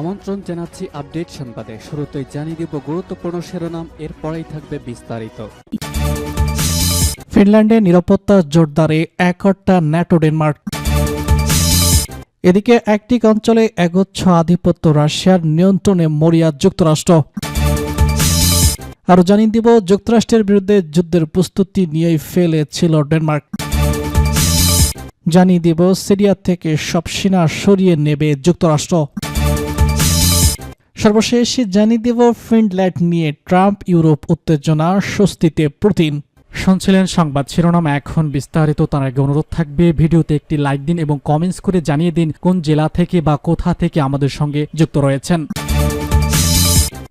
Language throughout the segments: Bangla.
আমন্ত্রণ জানাচ্ছি আপডেট সংবাদে। শুরুতেই জানিয়ে দিব গুরুত্বপূর্ণ শিরোনাম, এরপরেই থাকবে বিস্তারিত। ফিনল্যান্ডে নিরাপত্তা জোরদারে একরটা ন্যাটো ডেনমার্ক। এদিকে একটি অঞ্চলে একগুচ্ছ আধিপত্য রাশিয়ার নিয়ন্ত্রণে মরিয়া যুক্তরাষ্ট্র। আরও জানিয়ে দিব, যুক্তরাষ্ট্রের বিরুদ্ধে যুদ্ধের প্রস্তুতি নিয়েই ফেলেছিল ডেনমার্ক। জানিয়ে দিব, সিরিয়া থেকে সব সেনা সরিয়ে নেবে যুক্তরাষ্ট্র। সর্বশেষ জানিয়ে দেব ফিনল্যান্ড নিয়ে ট্রাম্প ইউরোপ উত্তেজনা স্বস্তিতে প্রতিন শুনছিলেন সংবাদ শিরোনাম। এখন বিস্তারিত তার আগে অনুরোধ থাকবে ভিডিওতে একটি লাইক দিন এবং কমেন্টস করে জানিয়ে দিন কোন জেলা থেকে বা কোথা থেকে আমাদের সঙ্গে যুক্ত রয়েছেন।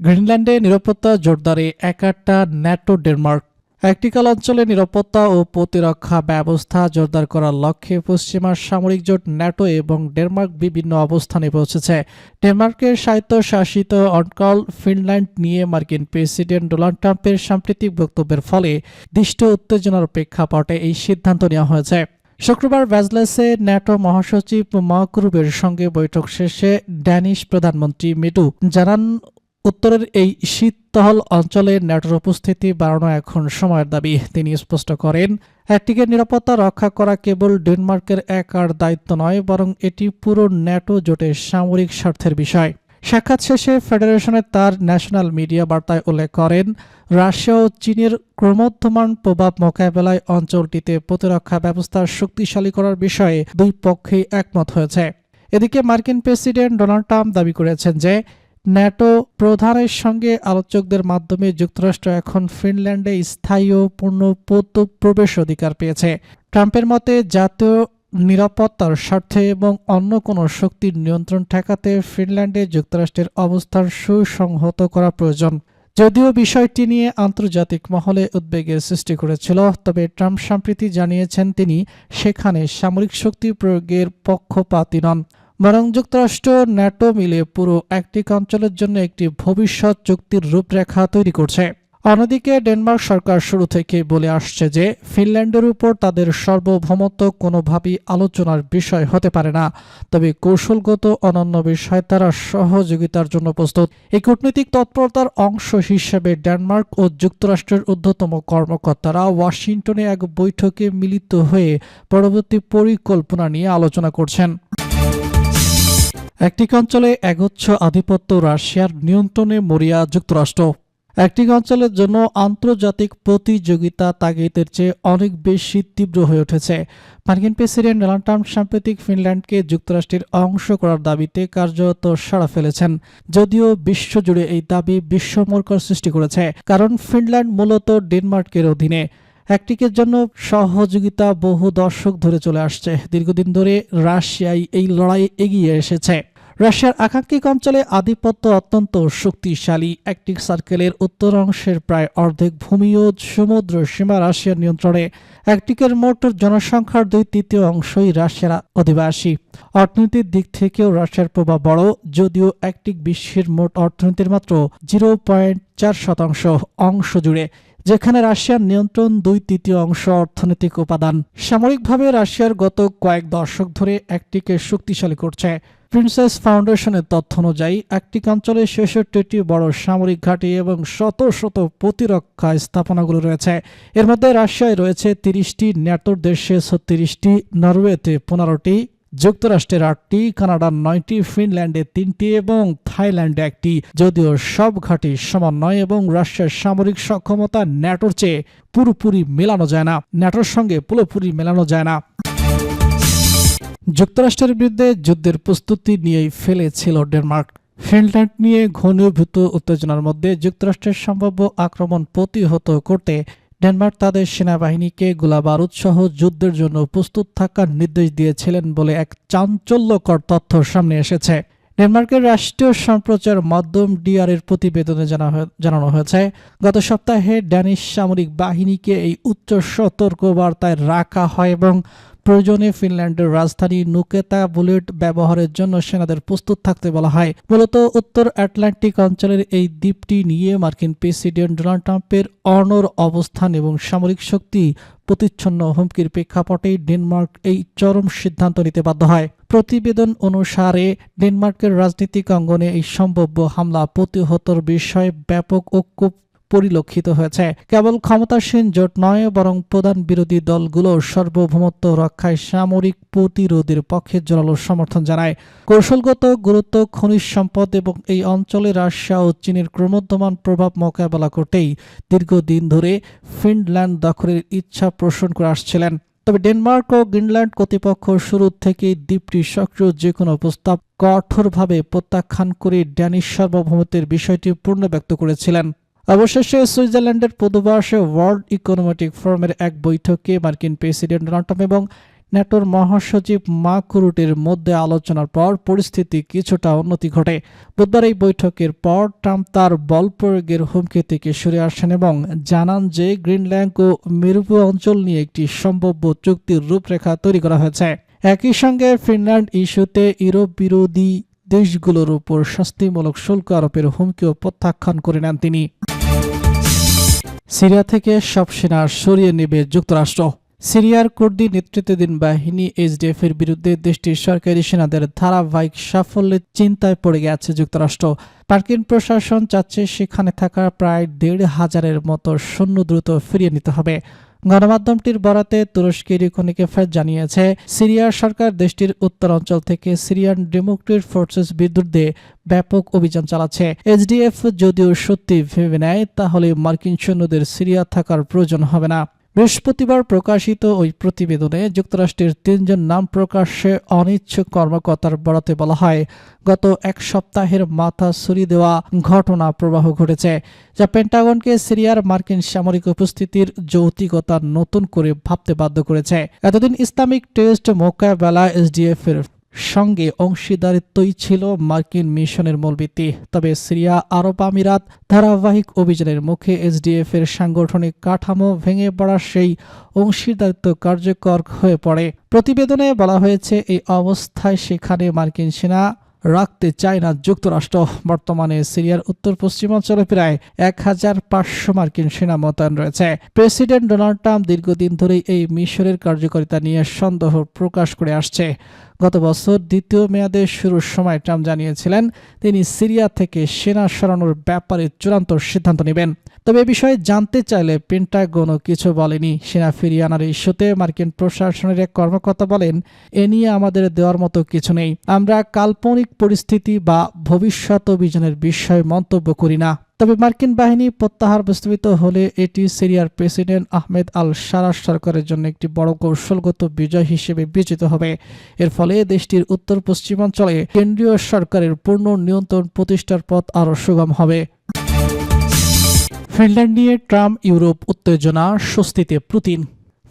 গ্রিনল্যান্ডে নিরাপত্তা জোরদারে একাটা ন্যাটো ডেনমার্ক একটিকাল অঞ্চলে নিরাপত্তা ও প্রতিরক্ষা ব্যবস্থা জোরদার করার লক্ষ্যে পশ্চিমা সামরিক জোট, ন্যাটো এবং ডেনমার্ক বিভিন্ন অবস্থানে পৌঁছেছে। ডেনমার্কের স্বায়ত্তশাসিত অনকল ফিনল্যান্ড নিয়ে মার্কিন প্রেসিডেন্ট ডোনাল্ড ট্রাম্পের সাম্প্রতিক বক্তব্যের ফলে দৃষ্ট উত্তেজনার প্রেক্ষাপটে এই সিদ্ধান্ত নেওয়া হয়েছে। শুক্রবার ভ্যাজলেসে ন্যাটো মহাসচিব মার্ক রুবের সঙ্গে বৈঠক শেষে ড্যানিশ প্রধানমন্ত্রী মেটু জানান উত্তরের এই শীততহল অঞ্চলে ন্যাটোর উপস্থিতি বাড়ানো এখন সময়ের দাবি। তিনি স্পষ্ট করেন, একটিকে নিরাপত্তা রক্ষা করা কেবল ডেনমার্কের একার দায়িত্ব নয়, বরং এটি পুরো ন্যাটো জোটের সামরিক স্বার্থের বিষয়। সাক্ষাৎ শেষে ফেডারেশনের তার ন্যাশনাল মিডিয়া বার্তায় উল্লেখ করেন, রাশিয়া ও চীনের ক্রমোদ্ধমান প্রভাব মোকাবেলায় অঞ্চলটিতে প্রতিরক্ষা ব্যবস্থা শক্তিশালী করার বিষয়ে দুই পক্ষেই একমত হয়েছে। এদিকে মার্কিন প্রেসিডেন্ট ডোনাল্ড ট্রাম্প দাবি করেছেন যে ন্যাটো প্রধানের সঙ্গে আলোচকদের মাধ্যমে যুক্তরাষ্ট্র এখন ফিনল্যান্ডে স্থায়ী ও পূর্ণ প্রবেশ অধিকার পেয়েছে। ট্রাম্পের মতে, জাতীয় নিরাপত্তার স্বার্থে এবং অন্য কোনো শক্তির নিয়ন্ত্রণ ঠেকাতে ফিনল্যান্ডে যুক্তরাষ্ট্রের অবস্থান সুসংহত করা প্রয়োজন। যদিও বিষয়টি নিয়ে আন্তর্জাতিক মহলে উদ্বেগের সৃষ্টি করেছিল, তবে ট্রাম্প সম্প্রতি জানিয়েছেন তিনি সেখানে সামরিক শক্তি প্রয়োগের পক্ষপাতী নন। বরং যুক্তরাষ্ট্র, ন্যাটো মিলে পুরো একটি অঞ্চলের জন্য একটি ভবিষ্যৎ চুক্তির রূপরেখা তৈরি করছে। অন্যদিকে ডেনমার্ক সরকার শুরু থেকে বলে আসছে যে, ফিনল্যান্ডের উপর তাদের সার্বভৌমত্ব কোনোভাবেই আলোচনার বিষয় হতে পারে না। তবে কৌশলগত অনন্য বিষয় তারা সহযোগিতার জন্য প্রস্তুত। এই কূটনৈতিক তৎপরতার অংশ হিসেবে ডেনমার্ক ও যুক্তরাষ্ট্রের ঊর্ধ্বতম কর্মকর্তারা ওয়াশিংটনে এক বৈঠকে মিলিত হয়ে পরবর্তী পরিকল্পনা নিয়ে আলোচনা করছেন। একটি অঞ্চলে একগুচ্ছ আধিপত্য রাশিয়ার নিয়ন্ত্রণে মরিয়া যুক্তরাষ্ট্র। একটি অঞ্চলের জন্য আন্তর্জাতিক প্রতিযোগিতা তাগিদের চেয়ে অনেক বেশি তীব্র হয়ে উঠেছে। মার্কিন প্রেসিডেন্ট ডোনাল্ড ট্রাম্প সাম্প্রতিক ফিনল্যান্ডকে যুক্তরাষ্ট্রের অংশ করার দাবিতে কার্যত সাড়া ফেলেছেন, যদিও বিশ্বজুড়ে এই দাবি বিস্ময়কর সৃষ্টি করেছে, কারণ ফিনল্যান্ড মূলত ডেনমার্কের অধীনে। একটিকের জন্য সহযোগিতা বহু দশক ধরে চলে আসছে। দীর্ঘদিন ধরে রাশিয়ায় এই লড়াই এগিয়ে এসেছে। রাশিয়ার আকাঙ্ক্ষিক অঞ্চলে আধিপত্য অত্যন্ত শক্তিশালী। একটি সার্কেলের উত্তর অংশের প্রায় অর্ধেক ভূমি ও সমুদ্র সীমা রাশিয়ার নিয়ন্ত্রণে। একটিকের মোট জনসংখ্যার দুই তৃতীয় অংশই রাশিয়ার অধিবাসী। অর্থনীতির দিক থেকেও রাশিয়ার প্রভাব বড়, যদিও একটি বিশ্বের মোট অর্থনীতির মাত্র জিরো পয়েন্ট চার শতাংশ অংশ জুড়ে, যেখানে রাশিয়ার নিয়ন্ত্রণ দুই তৃতীয় অংশ অর্থনৈতিক উপাদান। সামরিকভাবে রাশিয়ার গত কয়েক দশক ধরে একটিকে শক্তিশালী করছে। প্রিন্সেস ফাউন্ডেশনের তথ্য অনুযায়ী, একটি অঞ্চলে ছেষট্টিটি বড় সামরিক ঘাঁটি এবং শত শত প্রতিরক্ষা স্থাপনাগুলো রয়েছে। এর মধ্যে রাশিয়ায় রয়েছে তিরিশটি ন্যাটোর দেশে ছত্রিশটি, নরওয়েতে পনেরোটি, যুক্তরাষ্ট্রের আটটি, কানাডার নয়টি, ফিনল্যান্ডে তিনটি এবং থাইল্যান্ডে একটি। যদিও সব ঘাঁটি সমন্বয় এবং রাশিয়ার সামরিক সক্ষমতা ন্যাটোর চেয়ে পুরোপুরি মেলানো যায় না। ন্যাটোর সঙ্গে পুরোপুরি মেলানো যায় না। যুক্তরাষ্ট্রের বিরুদ্ধে যুদ্ধের প্রস্তুতি নিয়েই ফেলেছিল ডেনমার্ক। ফিনল্যান্ড নিয়ে ঘনীভূত উত্তেজনার মধ্যে যুক্তরাষ্ট্রের সম্ভাব্য আক্রমণ প্রতিহত করতে ডেনমার্ক তাদের সেনাবাহিনীকে গোলাবারুদ সহ যুদ্ধের জন্য প্রস্তুত থাকার নির্দেশ দিয়েছিলেন বলে এক চাঞ্চল্যকর তথ্য সামনে এসেছে। ডেনমার্কের রাষ্ট্রীয় সম্প্রচার মাধ্যম ডিআর এর প্রতিবেদনে জানানো হয়েছে, গত সপ্তাহে ড্যানিশ সামরিক বাহিনীকে এই উচ্চ সতর্ক বার্তায় রাখা হয় এবং প্রয়োজনে ফিনল্যান্ডের রাজধানী নুকেতা বুলেট ব্যবহারের জন্য সেনাদের প্রস্তুত থাকতে বলা হয়। মূলত উত্তর আটলান্টিক অঞ্চলের এই দ্বীপটি নিয়ে মার্কিন প্রেসিডেন্ট ডোনাল্ড ট্রাম্পের অনর অবস্থান এবং সামরিক শক্তি প্রতিচ্ছন্ন হুমকির প্রেক্ষাপটে ডেনমার্ক এই চরম সিদ্ধান্ত নিতে বাধ্য হয়। প্রতিবেদন অনুসারে, ডেনমার্কের রাজনৈতিক অঙ্গনে এই সম্ভাব্য হামলা প্রতিহতর বিষয়ে ব্যাপক ঐক্য পরিলক্ষিত হয়েছে। কেবল ক্ষমতাসীন জোট নয়, বরং প্রধান বিরোধী দলগুলো সার্বভৌমত্ব রক্ষায় সামরিক প্রতিরোধের পক্ষে জোরালো সমর্থন জানায়। কৌশলগত গুরুত্ব, খনিজ সম্পদ এবং এই অঞ্চলে রাশিয়া ও চীনের ক্রমোদ্যমান প্রভাব মোকাবেলা করতেই দীর্ঘদিন ধরে ফিনল্যান্ড দখলের ইচ্ছা পোষণ করে আসছিলেন। তবে ডেনমার্ক ও গ্রিনল্যান্ড কর্তৃপক্ষ শুরু থেকেই দ্বীপটি সক্রিয় যে কোনো প্রস্তাব কঠোরভাবে প্রত্যাখ্যান করে ড্যানিশ সার্বভৌমত্বের বিষয়টি পূর্ণ ব্যক্ত করেছিলেন। অবশেষে সুইজারল্যান্ডের পূর্ববাসে ওয়ার্ল্ড ইকোনমিক ফোরামের এক বৈঠকে মার্কিন প্রেসিডেন্ট ডোনাল্ড ট্রাম্প এবং ন্যাটোর মহাসচিব মার্ক রুটের মধ্যে আলোচনার পর পরিস্থিতি কিছুটা উন্নতি ঘটে। বুধবার এই বৈঠকের পর ট্রাম্প তার বল প্রয়োগের হুমকি থেকে সরে আসেন এবং জানান যে গ্রিনল্যান্ড ও মেরুপু অঞ্চল নিয়ে একটি সম্ভাব্য চুক্তির রূপরেখা তৈরি করা হয়েছে। একই সঙ্গে ফিনল্যান্ড ইস্যুতে ইউরোপ বিরোধী দেশগুলোর উপর শাস্তিমূলক শুল্ক আরোপের হুমকিও প্রত্যাখ্যান করে নেন তিনি। সিরিয়া থেকে সব সেনা সরিয়ে নেবে যুক্তরাষ্ট্র। সিরিয়ার কুর্দি নেতৃত্বাধীন বাহিনী এইচডিএফ এর বিরুদ্ধে দেশটির সরকারি সেনাদের ধারাবাহিক সাফল্যের চিন্তায় পড়ে গেছে যুক্তরাষ্ট্র। মার্কিন প্রশাসন চাচ্ছে সেখানে থাকা প্রায় দেড় হাজারের মতো সৈন্য দ্রুত ফিরিয়ে নিতে হবে। গণমাধ্যমটির বরাতে তুরস্কের ইকোনিকে ফের জানিয়েছে, সিরিয়ার সরকার দেশটির উত্তর অঞ্চল থেকে সিরিয়ান ডেমোক্রেট ফোর্সেস বিরুদ্ধে ব্যাপক অভিযান চালাচ্ছে। এইচডিএফ যদিও সত্যি ভেবে নেয়, তাহলে মার্কিন সৈন্যদের সিরিয়া থাকার প্রয়োজন হবে না। বৃহস্পতিবার প্রকাশিত ওই প্রতিবেদনে যুক্তরাষ্ট্রের তিনজন নাম প্রকাশ্যে অনিচ্ছুক কর্মকর্তার বরাতে বলা হয়, গত এক সপ্তাহের মাথা ছুরি দেওয়া ঘটনা প্রবাহ ঘটেছে, যা পেন্টাগনকে সিরিয়ার মার্কিন সামরিক উপস্থিতির যৌতিকতা নতুন করে ভাবতে বাধ্য করেছে। এতদিন ইসলামিক টেস্ট মোকাবেলা এসডিএফ এর সঙ্গে অংশীদারিত্বই ছিল মার্কিন মিশনের মূলভিত্তি। তবে সিরিয়া, আরব আমিরাত ধারাবাহিক অভিযানের মুখে এসডিএফ এর সাংগঠনিক কাঠামো ভেঙে পড়ার সেই অংশীদারিত্ব কার্যকর হয়ে পড়ে। প্রতিবেদনে বলা হয়েছে, এই অবস্থায় সেখানে মার্কিন সেনা রাখতে চায় না যুক্তরাষ্ট্র। বর্তমানে সিরিয়ার উত্তর পশ্চিমাঞ্চলে প্রায় এক হাজার পাঁচশো মার্কিন সেনা মোতায়েন রয়েছে। প্রেসিডেন্ট ডোনাল্ড ট্রাম্প দীর্ঘদিন ধরেই এই মিশরের কার্যকারিতা নিয়ে সন্দেহ প্রকাশ করে আসছে। গত বছর দ্বিতীয় মেয়াদের শুরুর সময় ট্রাম্প জানিয়েছিলেন, তিনি সিরিয়া থেকে সেনা সরানোর ব্যাপারে চূড়ান্ত সিদ্ধান্ত নেবেন। তবে এ বিষয়ে জানতে চাইলে পেন্টাগনও কিছু বলেনি। সেনা ফিরিয়ে আনার ইস্যুতে মার্কিন প্রশাসনের এক কর্মকর্তা বলেন, এ নিয়ে আমাদের দেওয়ার মতো কিছু নেই। আমরা কাল্পনিক পরিস্থিতি বা ভবিষ্যৎ অভিযানের বিষয়ে মন্তব্য করি না। তবে মার্কিন বাহিনী প্রত্যাহার বিস্তৃত হলে এটি সিরিয়ার প্রেসিডেন্ট আহমেদ আল সারাস সরকারের জন্য একটি বড় কৌশলগত বিজয় হিসেবে বিবেচিত হবে। এর ফলে দেশটির উত্তর পশ্চিমাঞ্চলে কেন্দ্রীয় সরকারের পূর্ণ নিয়ন্ত্রণ প্রতিষ্ঠার পথ আরও সুগম হবে। ফিনল্যান্ড নিয়ে ট্রাম্প ইউরোপ উত্তেজনা, স্বস্তিতে পুতিন।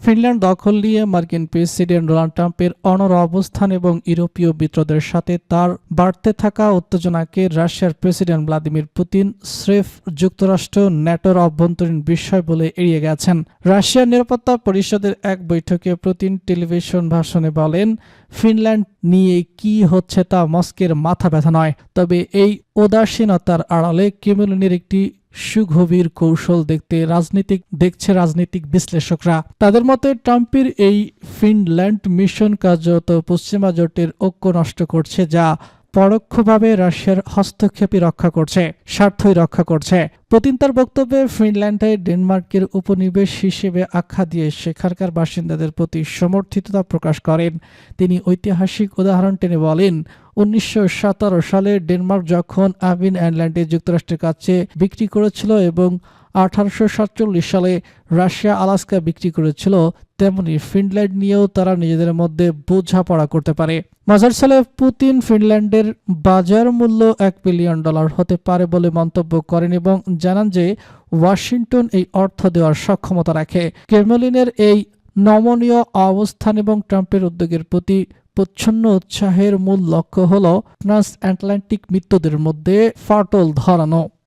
ফিনল্যান্ড দখল নিয়ে মার্কিন প্রেসিডেন্ট ডোনাল্ড ট্রাম্পের অনর অবস্থান এবং ইউরোপীয় মিত্রদের সাথে তার বাড়তে থাকা উত্তেজনাকে রাশিয়ার প্রেসিডেন্ট ভ্লাদিমির পুতিন স্রেফ যুক্তরাষ্ট্র ন্যাটোর অভ্যন্তরীণ বিষয় বলে এড়িয়ে গেছেন। রাশিয়ার নিরাপত্তা পরিষদের এক বৈঠকে পুতিন টেলিভিশন ভাষণে বলেন ফিনল্যান্ড নিয়ে কি হচ্ছে তা মস্কের মাথা ব্যথা নয়, তবে এই উদাসীনতার আড়ালে কেমলিনের একটি সুগভীর কৌশল দেখতে রাজনীতিক, দেখছে রাজনৈতিক বিশ্লেষকরা। তাদের মতে, ট্রাম্পের এই ফিনল্যান্ড মিশন কার্যত পশ্চিমা জোটের ঐক্য নষ্ট করছে, যা পরোক্ষভাবে রাশিয়ার হস্তক্ষেপই রক্ষা করছে, স্বার্থই রক্ষা করছে। পুতিন তার বক্তব্যে ফিনল্যান্ডে ডেনমার্কের উপনিবেশ হিসেবে আখ্যা দিয়ে সেখানকার বাসিন্দাদের প্রতি সমর্থিততা প্রকাশ করেন। তিনি ঐতিহাসিক উদাহরণ টেনে বলেন, উনিশশো সতেরো সালে ডেনমার্ক যখন আবিন আয়ারল্যান্ডে যুক্তরাষ্ট্রের কাছে বিক্রি করেছিল এবং আঠারোশো সাতচল্লিশ সালে রাশিয়া আলাস্কা বিক্রি করেছিল, তেমনি ফিনল্যান্ড নিয়েও তারা নিজেদের মধ্যে বোঝাপড়া করতে পারে। মজার সালে পুতিন ফিনল্যান্ডের বাজার মূল্য এক বিলিয়ন ডলার হতে পারে বলে মন্তব্য করেন এবং জানান যে ওয়াশিংটন এই অর্থ দেওয়ার সক্ষমতা রাখে। ক্রেমলিনের এই নমনীয় অবস্থান এবং ট্রাম্পের উদ্যোগের প্রতি প্রচ্ছন্ন উৎসাহের মূল লক্ষ্য হল ট্রান্স আটলান্টিক মিত্রদের মধ্যে ফাটল ধরানো।